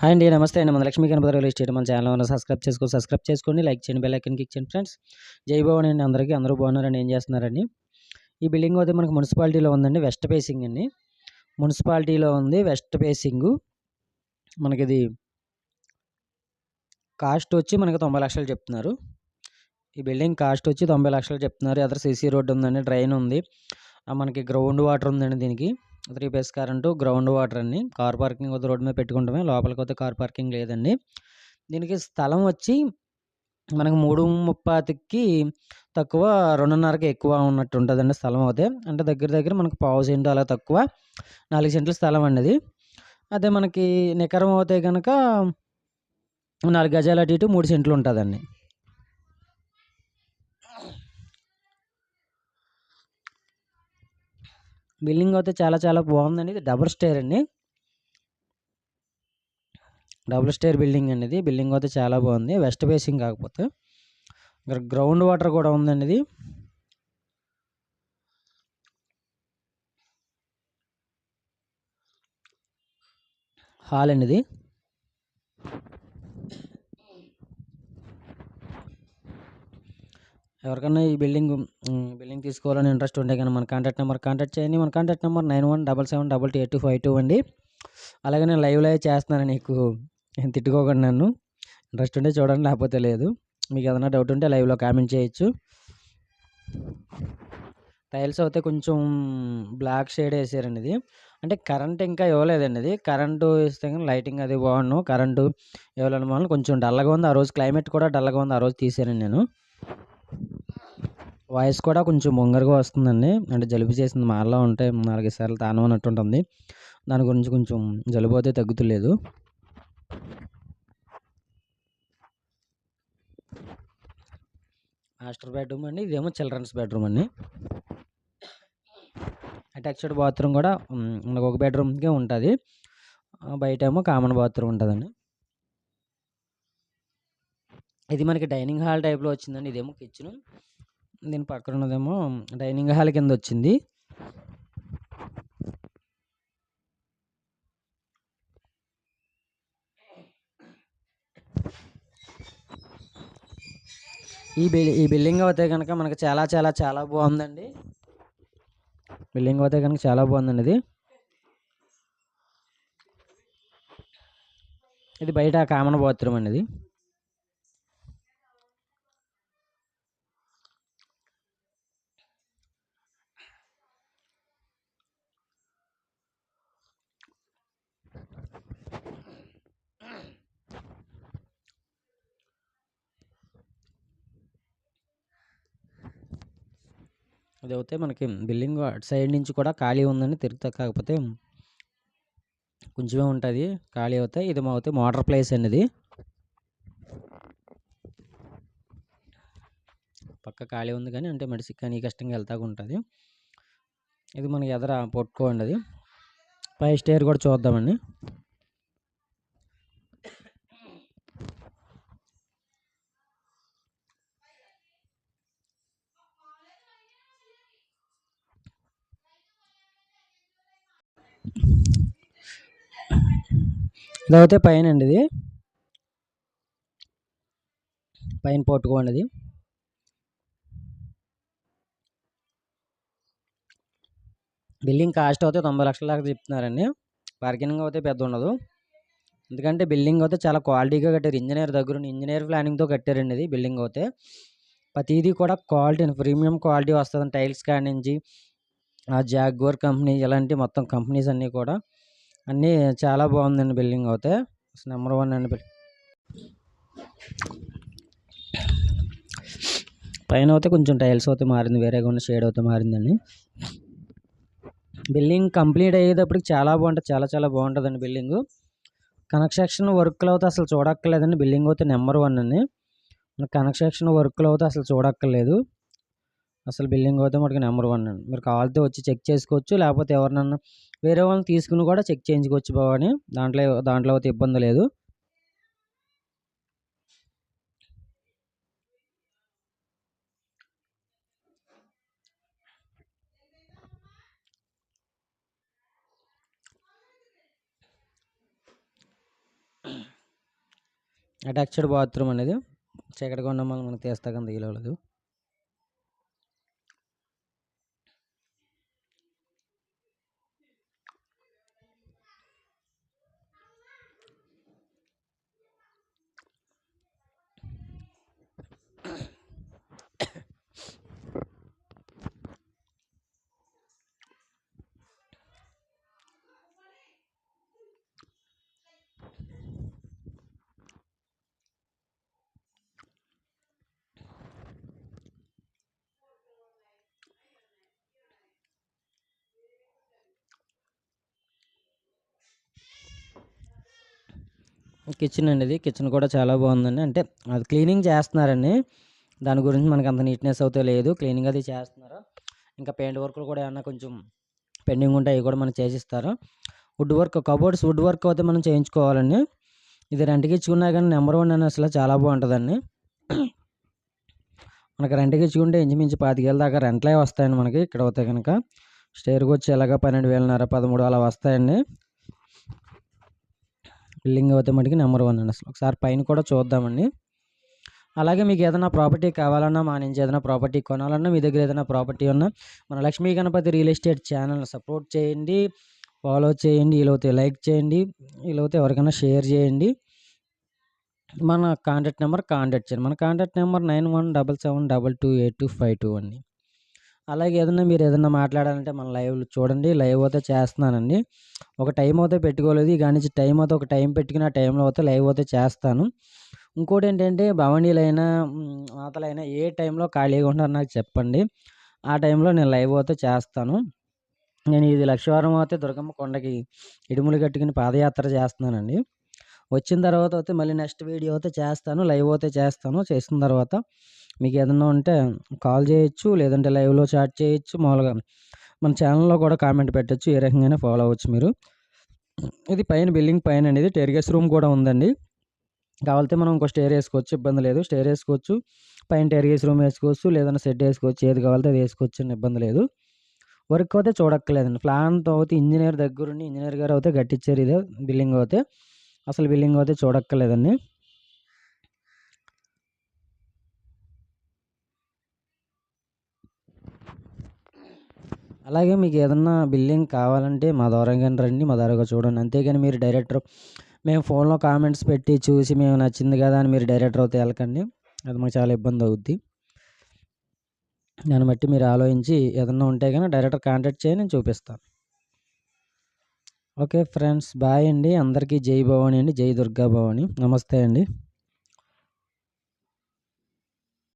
Hi అండి నమస్తే అండి. మన లక్ష్మీ గణపతి రియల్ ఎస్టేట్ మన ఛానల్ సబ్స్క్రైబ్ చేసుకో సబ్స్క్రైబ్ చేసుకోండి లైక్ చేయండి బెల్ ఐకన్ క్లిక్ చేయండి ఫ్రెండ్స్. జై భవన్ అండి అందరికీ. అందరూ బాగున్నారండి ఏం చేస్తున్నారండి? ఈ బిల్డింగ్ అయితే మనకు మున్సిపాలిటీలో ఉందండి వెస్ట్ ఫేసింగ్ అండి. మున్సిపాలిటీలో ఉంది వెస్ట్ ఫేసింగ్. మనకి ఇది కాస్ట్ వచ్చి మనకి తొంభై లక్షలు చెప్తున్నారు. ఈ బిల్డింగ్ కాస్ట్ వచ్చి తొంభై లక్షలు చెప్తున్నారు. ఎదురు సీసీ రోడ్డు ఉందండి డ్రైన్ ఉంది. ఆ మనకి గ్రౌండ్ వాటర్ ఉందండి దీనికి. Three phase current ground water అండి. కార్ పార్కింగ్ వద్ద రోడ్డు మీద పెట్టుకుంటామే. లోపలికి వస్తే కార్ పార్కింగ్ లేదండి. దీనికి స్థలం వచ్చి మనకు మూడు ముప్పాతికి తక్కువ రెండున్నరకి ఎక్కువ ఉన్నట్టు ఉంటుందండి స్థలం అయితే. అంటే దగ్గర దగ్గర మనకు పావు సెంటు అలా తక్కువ నాలుగు సెంట్ల స్థలం అండి అది. అదే మనకి నికరం అవుతే కనుక నాలుగు గజాలు అటు ఇటు మూడు సెంట్లు ఉంటుందండి. బిల్డింగ్ అయితే చాలా చాలా బాగుందండి. ఇది డబుల్ స్టేర్ అండి. డబుల్ స్టేర్ బిల్డింగ్ అండి ఇది. బిల్డింగ్ అయితే చాలా బాగుంది. వెస్ట్ ఫేసింగ్ కాకపోతే. ఇక్కడ గ్రౌండ్ వాటర్ కూడా ఉందండి ఇది. హాల్ అండి ఇది. ఎవరికైనా ఈ బిల్డింగ్ బిల్డింగ్ తీసుకోవాలని ఇంట్రెస్ట్ ఉంటే కానీ మన కాంటాక్ట్ నెంబర్ కాంటాక్ట్ చేయండి. మన contact number nine one double seven double two eight two five two అండి. అలాగే నేను లైవ్లో చేస్తున్నాను. నీకు నేను తిట్టుకోకండి నన్ను. ఇంట్రెస్ట్ ఉంటే చూడండి లేకపోతే లేదు. మీకు ఏదైనా డౌట్ ఉంటే లైవ్లో కామెంట్ చేయొచ్చు. టైల్స్ అయితే కొంచెం బ్లాక్ షేడ్ వేసారండి ఇది. అంటే కరెంట్ ఇంకా ఇవ్వలేదండి ఇది. కరెంటు ఇస్తే కానీ లైటింగ్ అది బాగుండు. కరెంటు ఇవ్వలేని వల్ల కొంచెం డల్గా ఉంది. ఆ రోజు క్లైమేట్ కూడా డల్గా ఉంది. ఆ రోజు తీసానండి నేను. వాయిస్ కూడా కొంచెం బొంగరగా వస్తుందండి. అంటే జలుబు చేసింది మాలో ఉంటే నాలుగైదు సార్లు తాను అన్నట్టు ఉంటుంది. దాని గురించి కొంచెం జలుబు అయితే తగ్గుతులేదు. మాస్టర్ బెడ్రూమ్ అండి. ఇదేమో చిల్డ్రన్స్ బెడ్రూమ్ అండి. అటాచ్డ్ బాత్రూమ్ కూడా మనకు ఒక బెడ్రూమ్కే ఉంటుంది. బయట ఏమో కామన్ బాత్రూమ్ ఉంటుందండి. ఇది మనకి డైనింగ్ హాల్ టైప్లో వచ్చిందండి. ఇదేమో కిచెన్. దీని పక్కన ఉన్నదేమో డైనింగ్ హాల్ కింద వచ్చింది. ఈ బిల్ ఈ బిల్డింగ్ అయితే కనుక మనకి చాలా చాలా చాలా బాగుందండి. బిల్డింగ్ అయితే కనుక చాలా బాగుందండి ఇది. ఇది బయట కామన్ బాత్రూమ్ అండి ఇది. ఇది అయితే మనకి బిల్డింగ్ అటు సైడ్ నుంచి కూడా ఖాళీ ఉందండి తిరుగుతా కాకపోతే కొంచెమే ఉంటుంది. ఖాళీ అవుతాయి ఇది అవుతే మోటార్ ప్లేస్ అండి ఇది పక్క ఖాళీ ఉంది కానీ అంటే మడిసి కానీ కష్టంగా వెళ్తా ఉంటుంది. ఇది మనకి ఎదర పొట్టుకోండి అది పై స్టేర్ కూడా చూద్దామండి. ఇదైతే పైన అండి ఇది. పైన పట్టుకోండి అది. బిల్డింగ్ కాస్ట్ అయితే తొంభై లక్షల దాకా చెప్తున్నారండి. పార్కింగ్ అయితే పెద్ద ఉండదు. ఎందుకంటే బిల్డింగ్ అయితే చాలా క్వాలిటీగా కట్టారు. ఇంజనీర్ దగ్గర ఇంజనీర్ ప్లానింగ్తో కట్టారండి ఇది బిల్డింగ్ అయితే. ప్రతిదీ కూడా క్వాలిటీ ప్రీమియం క్వాలిటీ వస్తుంది టైల్స్ కాడి నుంచి ఆ జాగ్వర్ కంపెనీ ఇలాంటి మొత్తం కంపెనీస్ అన్నీ కూడా. అన్నీ చాలా బాగుందండి బిల్డింగ్ అయితే. నెంబర్ వన్ అండి బిల్డింగ్ పైన అయితే కొంచెం టైల్స్ అయితే మారింది వేరేగా ఉన్న షేడ్ అయితే మారిందండి. బిల్డింగ్ కంప్లీట్ అయ్యేటప్పటికి చాలా బాగుంటుంది చాలా చాలా బాగుంటుందండి బిల్డింగ్. కన్స్ట్రక్షన్ వర్క్లు అయితే అసలు చూడక్కర్లేదండి బిల్డింగ్ అయితే నెంబర్ వన్ అండి. కన్స్ట్రక్షన్ వర్క్లు అయితే అసలు చూడక్కర్లేదు. అసలు బిల్డింగ్ అయితే మనకి నెంబర్ వన్ అండి. మీరు కావాలితే వచ్చి చెక్ చేసుకోవచ్చు లేకపోతే ఎవరినన్నా వేరే వాళ్ళని తీసుకుని కూడా చెక్ చేయించుకోవచ్చు బావని దాంట్లో దాంట్లో అయితే ఇబ్బంది లేదు. అటాచ్డ్ బాత్రూమ్ అనేది చీకటిగా ఉండడం వల్ల మనకు తీస్తాకని తీయలేదు కిచెన్ అండి ఇది కిచెన్ కూడా చాలా బాగుందండి. అంటే అది క్లీనింగ్ చేస్తున్నారండి. దాని గురించి మనకు అంత నీట్నెస్ అయితే లేదు. క్లీనింగ్ అది చేస్తున్నారు. ఇంకా పెయింట్ వర్క్లు కూడా ఏమన్నా కొంచెం పెండింగ్ ఉంటే అవి కూడా మనం చేసిస్తారు. Wood work cupboards wood work అయితే మనం చేయించుకోవాలండి. ఇది రెంట్కి ఇచ్చుకున్నా కానీ నెంబర్ వన్ అని అసలు చాలా బాగుంటుందండి. మనకి రెంట్కి ఇచ్చుకుంటే ఇంచుమించు పాతికేళ్ళ దాకా రెంట్లే వస్తాయండి మనకి. ఇక్కడ అవుతాయి కనుక స్టేర్కి వచ్చి ఎలాగ పన్నెండు వేలన్నర పదమూడు అలా వస్తాయండి. బిల్డింగ్ అయితే మటుకు నెంబర్ వన్ అండి అసలు. ఒకసారి పైన కూడా చూద్దామండి. అలాగే మీకు ఏదైనా ప్రాపర్టీ కావాలన్నా మా నుంచి ఏదైనా ప్రాపర్టీ కొనాలన్నా మీ దగ్గర ఏదైనా ప్రాపర్టీ ఉన్నా మన Lakshmi Ganapathi real estate channel support చేయండి ఫాలో చేయండి వీలైతే లైక్ చేయండి వీలైతే ఎవరికైనా షేర్ చేయండి. మన కాంటాక్ట్ నెంబర్ కాంటాక్ట్ చేయండి. మన contact number nine one double seven double two eight two five two అండి. అలాగే ఏదైనా మీరు ఏదైనా మాట్లాడాలంటే మన లైవ్ చూడండి. లైవ్ అయితే చేస్తున్నానండి. ఒక టైం అయితే పెట్టుకోలేదు. ఇక నుంచి టైం అయితే ఒక టైం పెట్టుకుని ఆ టైంలో అయితే లైవ్ అయితే చేస్తాను. ఇంకోటి ఏంటంటే భవనీలైనా మాతలైనా ఏ టైంలో ఖాళీగా ఉంటారో నాకు చెప్పండి. ఆ టైంలో నేను లైవ్ అయితే చేస్తాను. నేను ఇది లక్షవారం అయితే దుర్గమ్మ కొండకి ఇడుములు కట్టుకుని పాదయాత్ర చేస్తున్నానండి. వచ్చిన తర్వాత అయితే మళ్ళీ నెక్స్ట్ వీడియో అయితే చేస్తాను. లైవ్ అయితే చేస్తాను. చేసిన తర్వాత మీకు ఏదన్నా ఉంటే కాల్ చేయొచ్చు లేదంటే లైవ్లో చాట్ చేయొచ్చు మామూలుగా మన ఛానల్లో కూడా కామెంట్ పెట్టచ్చు ఏ రకంగానే ఫాలో అవ్వచ్చు మీరు. ఇది పైన బిల్డింగ్ పైన అనేది టెరిగేస్ రూమ్ కూడా ఉందండి. కావాలంటే మనం ఇంకో స్టేర్ వేసుకోవచ్చు ఇబ్బంది లేదు. స్టేర్ వేసుకోవచ్చు పైన టెరిగేస్ రూమ్ వేసుకోవచ్చు లేదన్నా సెట్ వేసుకోవచ్చు ఏది కావాలంటే అది వేసుకోవచ్చు అని ఇబ్బంది లేదు. వర్క్ అయితే చూడక్కర్లేదండి. ప్లాన్తో అయితే ఇంజనీర్ దగ్గరుండి ఇంజనీర్ గారు అయితే కట్టించారు ఇదే బిల్డింగ్ అయితే. అసలు బిల్డింగ్ అయితే చూడక్కర్లేదండి. అలాగే మీకు ఏదన్నా బిల్లింగ్ కావాలంటే మా కానీ రండి మా ద్వారా చూడండి. అంతేగాని మీరు డైరెక్టర్ మేము ఫోన్లో కామెంట్స్ పెట్టి చూసి మేము నచ్చింది కదా అని మీరు డైరెక్టర్ అవుతే వెళ్ళకండి. అది మాకు చాలా ఇబ్బంది అవుద్ది. దాన్ని బట్టి మీరు ఆలోచించి ఏదన్నా ఉంటే కానీ డైరెక్టర్ కాంటాక్ట్ చేయి నేను చూపిస్తాను. ఓకే ఫ్రెండ్స్ బాయ్ అండి. అందరికీ జై భవాని అండి. జై దుర్గా భవాని. నమస్తే అండి.